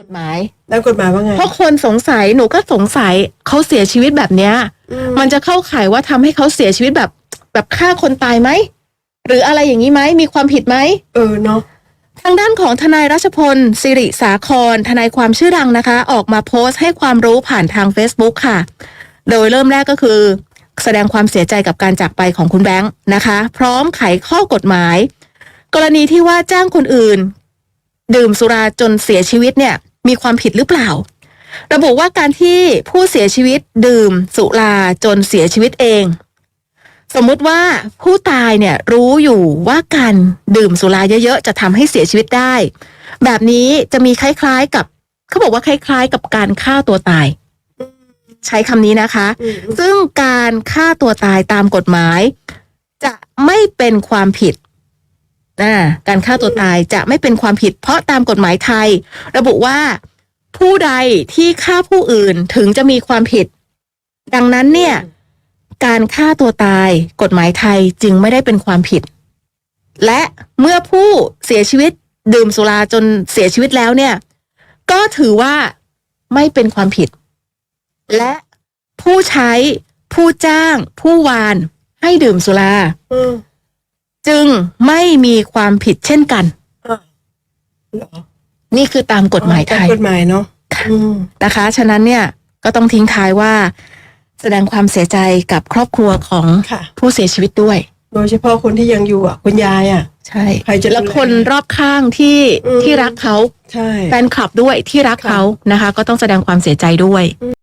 กฎหมายแล้วกฎหมายว่าไง เพราะคนสงสัยหนูก็สงสัยเขาเสียชีวิตแบบเนี้ย อืมันจะเข้าข่ายว่าทำให้เขาเสียชีวิตแบบ แบบฆ่าคนตายไหมหรืออะไรอย่างนี้ไหมมีความผิดไหม เออเนาะ ทางด้านของทนายรัชพลสิริสาคร ทนายความชื่อดังนะคะ ออกมาโพสต์ให้ความรู้ผ่านทาง Facebook ค่ะ โดยเริ่มแรกก็คือ แสดงความเสียใจกับการจากไปของคุณแบงค์นะคะ พร้อมไขข้อกฎหมาย กรณีที่ว่าจ้างคนอื่น ดื่มสุราจนเสียชีวิตเนี่ยมีความผิดหรือเปล่า ระบุว่าการที่ผู้เสียชีวิตดื่มสุราจนเสียชีวิตเอง สมมุติว่าผู้ตายเนี่ยรู้อยู่ว่าการดื่มสุราเยอะๆจะทำให้เสียชีวิตได้ แบบนี้จะมีคล้ายๆกับเขาบอกว่าคล้ายๆ กับการฆ่าตัวตายใช้คำนี้นะคะอืมซึ่งการฆ่าตัวตายตามกฎหมาย จะไม่เป็นความผิด นะการฆ่าตัวตายจะไม่เป็นความผิด เพราะตามกฎหมายไทย ระบุว่าผู้ใดที่ฆ่าผู้อื่นถึงจะมีความผิด ดังนั้นเนี่ย การฆ่าตัวตาย กฎหมายไทยจึงไม่ได้เป็นความผิด และเมื่อผู้เสียชีวิตดื่มสุราจนเสียชีวิตแล้วเนี่ย ก็ถือว่าไม่เป็นความผิด และผู้ใช้ผู้จ้าง ผู้วานให้ดื่มสุรา จึงไม่มีความผิดเช่นกันอะเหรอนี่คือตามกฎหมายไทยตกฎหมายเนาะอืมนะคะ ฉะนั้นเนี่ยก็ต้องทิ้งท้ายว่า แสดงความเสียใจกับครอบครัวของค่ะผู้เสียชีวิตด้วย โดยเฉพาะคนที่ยังอยู่อะคุณยายอะ ใช่ใครจะดูแลและคนรอบข้างที่อืมที่รักเขาใช่แฟนคลับด้วยที่รักค่ะเขานะคะ ก็ต้องแสดงความเสียใจด้วย